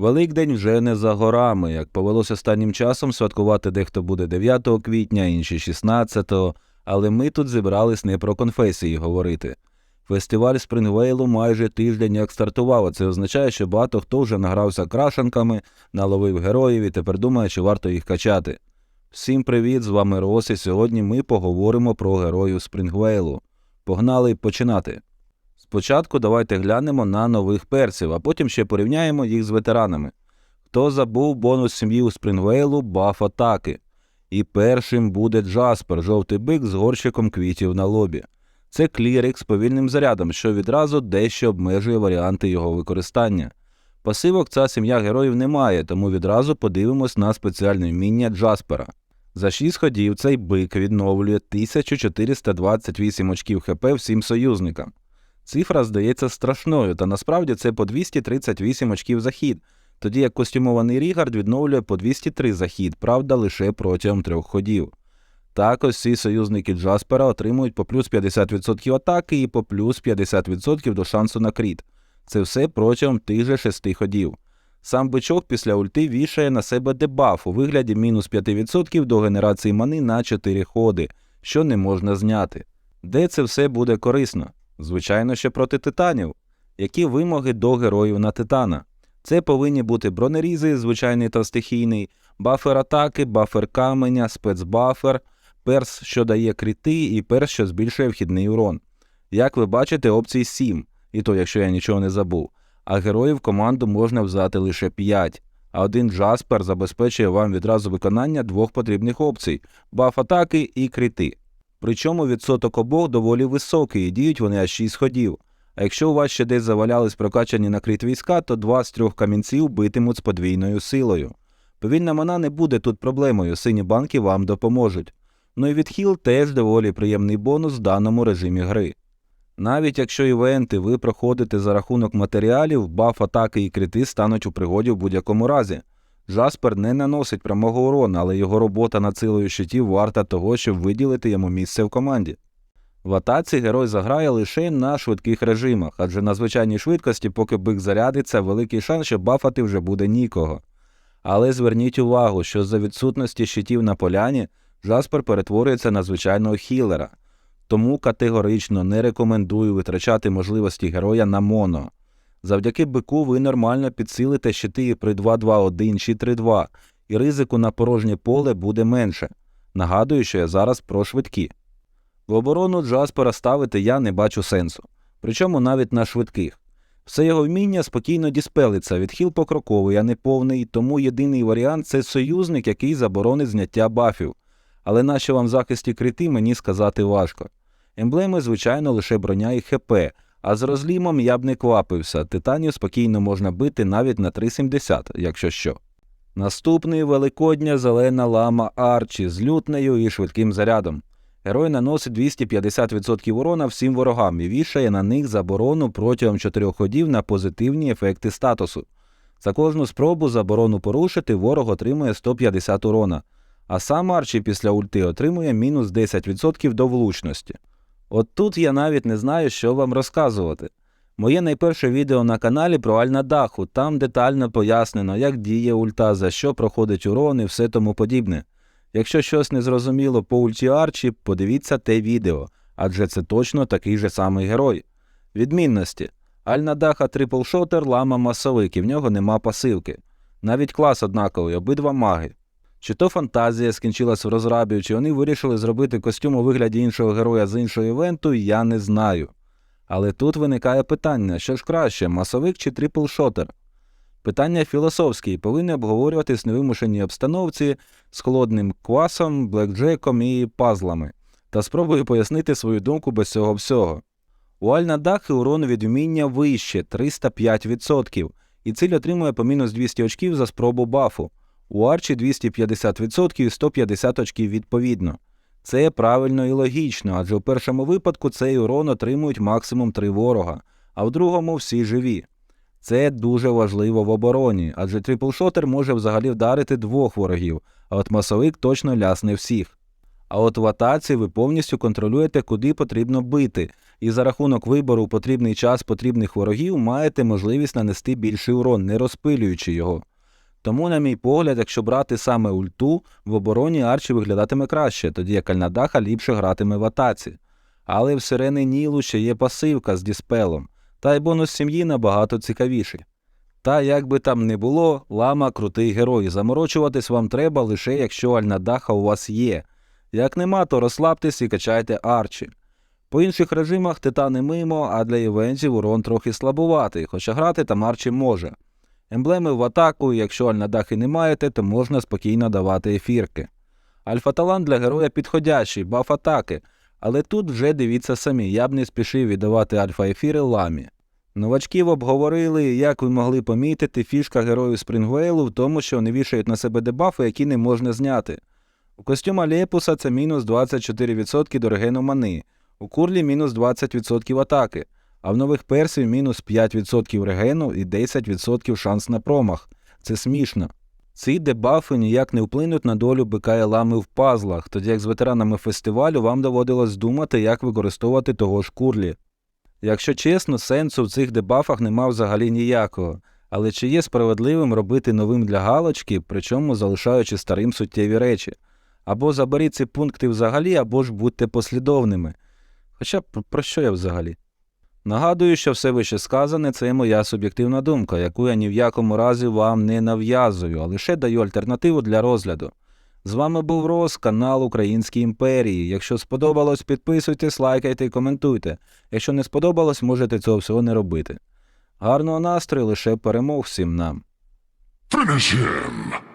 Великдень вже не за горами, як повелося останнім часом святкувати дехто буде 9 квітня, інші 16, але ми тут зібрались не про конфесії говорити. Фестиваль Спрингвейлу майже тиждень як стартував, це означає, що багато хто вже награвся крашенками, наловив героїв і тепер думає, що варто їх качати. Всім привіт, з вами Рос, і сьогодні ми поговоримо про героїв Спрингвейлу. Погнали починати. Спочатку давайте глянемо на нових персів, а потім ще порівняємо їх з ветеранами. Хто забув бонус сім'ї у Спрингвейлу баф атаки. І першим буде Джаспер, жовтий бик з горщиком квітів на лобі. Це клірик з повільним зарядом, що відразу дещо обмежує варіанти його використання. Пасивок ця сім'я героїв не має, тому відразу подивимось на спеціальне вміння Джаспера. За 6 ходів цей бик відновлює 1428 очків ХП всім союзникам. Цифра здається страшною, та насправді це по 238 очків за хід, тоді як костюмований Рігард відновлює по 203 за хід, правда, лише протягом трьох ходів. Також всі союзники Джаспера отримують по плюс 50% атаки і по плюс 50% до шансу на кріт. Це все протягом тих же шести ходів. Сам бичок після ульти вішає на себе дебаф у вигляді мінус 5% до генерації мани на 4 ходи, що не можна зняти. Де це все буде корисно? Звичайно, що проти титанів. Які вимоги до героїв на титана? Це повинні бути бронерізи, звичайний та стихійний, бафер атаки, бафер каменя, спецбафер, перс, що дає кріти, і перс, що збільшує вхідний урон. Як ви бачите, опцій 7, і то, якщо я нічого не забув. А героїв команду можна взяти лише 5, а один Джаспер забезпечує вам відразу виконання двох потрібних опцій баф атаки і кріти. Причому відсоток обох доволі високий, і діють вони аж 6 ходів. А якщо у вас ще десь завалялись прокачані на крит війська, то два з трьох камінців битимуть з подвійною силою. Повільна мана не буде тут проблемою, сині банки вам допоможуть. Ну і відхил теж доволі приємний бонус в даному режимі гри. Навіть якщо івенти ви проходите за рахунок матеріалів, баф атаки і крити стануть у пригоді в будь-якому разі. Джаспер не наносить прямого урону, але його робота над силою щитів варта того, щоб виділити йому місце в команді. В атаці герой заграє лише на швидких режимах, адже на звичайній швидкості, поки бик зарядиться, великий шанс, що бафати вже буде нікого. Але зверніть увагу, що за відсутності щитів на поляні Джаспер перетворюється на звичайного хілера, тому категорично не рекомендую витрачати можливості героя на моно. Завдяки бику ви нормально підсилите щити при 2-2-1 чи 3-2, і ризику на порожнє поле буде менше. Нагадую, що я зараз про швидкі. В оборону Джаспера ставити я не бачу сенсу, причому навіть на швидких. Все його вміння спокійно діспелиться, відхил покроковий, а не повний, тому єдиний варіант це союзник, який заборонить зняття бафів. Але наші вам захисті крити мені сказати важко. Емблеми, звичайно, лише броня і ХП, а з розлімом я б не квапився, титанів спокійно можна бити навіть на 3,70, якщо що. Наступний великодня зелена лама Арчі з лютнею і швидким зарядом. Герой наносить 250% урона всім ворогам і вішає на них заборону протягом 4 ходів на позитивні ефекти статусу. За кожну спробу заборону порушити ворог отримує 150 урона, а сам Арчі після ульти отримує мінус 10% до влучності. От тут я навіть не знаю, що вам розказувати. Моє найперше відео на каналі про Альнадаху, там детально пояснено, як діє ульта, за що проходить урон і все тому подібне. Якщо щось не зрозуміло по ульті Арчі, подивіться те відео, адже це точно такий же самий герой. Відмінності. Альнадаха триплшотер лама масовик, і в нього нема пасивки. Навіть клас однаковий, обидва маги. Чи то фантазія скінчилась в розрабі, чи вони вирішили зробити костюм у вигляді іншого героя з іншого івенту, я не знаю. Але тут виникає питання, що ж краще, масовик чи триплшотер? Питання філософські повинні обговорюватись невимушеній обстановці з холодним квасом, блекджеком і пазлами, та спробую пояснити свою думку без цього всього. У Альнадахи урон від вміння вище 305%, і ціль отримує по мінус 200 очків за спробу бафу. У Арчі 250% і 150 очків відповідно. Це правильно і логічно, адже у першому випадку цей урон отримують максимум 3 ворога, а в другому всі живі. Це дуже важливо в обороні, адже триплшотер може взагалі вдарити двох ворогів, а от масовик точно лясне всіх. А от в атаці ви повністю контролюєте, куди потрібно бити, і за рахунок вибору потрібний час потрібних ворогів маєте можливість нанести більший урон, не розпилюючи його. Тому, на мій погляд, якщо брати саме ульту, в обороні Арчі виглядатиме краще, тоді як Альнадаха ліпше гратиме в атаці. Але в сирени Нілу ще є пасивка з діспелом, та й бонус сім'ї набагато цікавіший. Та як би там не було, лама крутий герой. Заморочуватись вам треба лише якщо Альнадаха у вас є. Як нема, то розслабтесь і качайте арчі. По інших режимах титани мимо, а для івентів урон трохи слабуватий, хоча грати там арчі може. Емблеми в атаку, якщо альнадахи не маєте, то можна спокійно давати ефірки. Альфа-талант для героя підходящий, баф атаки, але тут вже дивіться самі, я б не спішив віддавати альфа-ефіри ламі. Новачків обговорили, як ви могли помітити, фішка героїв Спрінгвейлу в тому, що вони вішають на себе дебафи, які не можна зняти. У костюма Лепуса це мінус 24% до регену мани, у курлі мінус 20% атаки, а в нових персів мінус 5% регену і 10% шанс на промах. Це смішно. Ці дебафи ніяк не вплинуть на долю бика і лами в пазлах, тоді як з ветеранами фестивалю вам доводилось думати, як використовувати того ж курлі. Якщо чесно, сенсу в цих дебафах нема взагалі ніякого, але чи є справедливим робити новим для галочки, причому залишаючи старим суттєві речі? Або заберіть ці пункти взагалі, або ж будьте послідовними. Хоча про що я взагалі? Нагадую, що все вище сказане це моя суб'єктивна думка, яку я ні в якому разі вам не нав'язую, а лише даю альтернативу для розгляду. З вами був Рос, канал Українській імперії. Якщо сподобалось, підписуйтесь, лайкайте і коментуйте. Якщо не сподобалось, можете цього всього не робити. Гарного настрою лише перемог всім нам. Finish!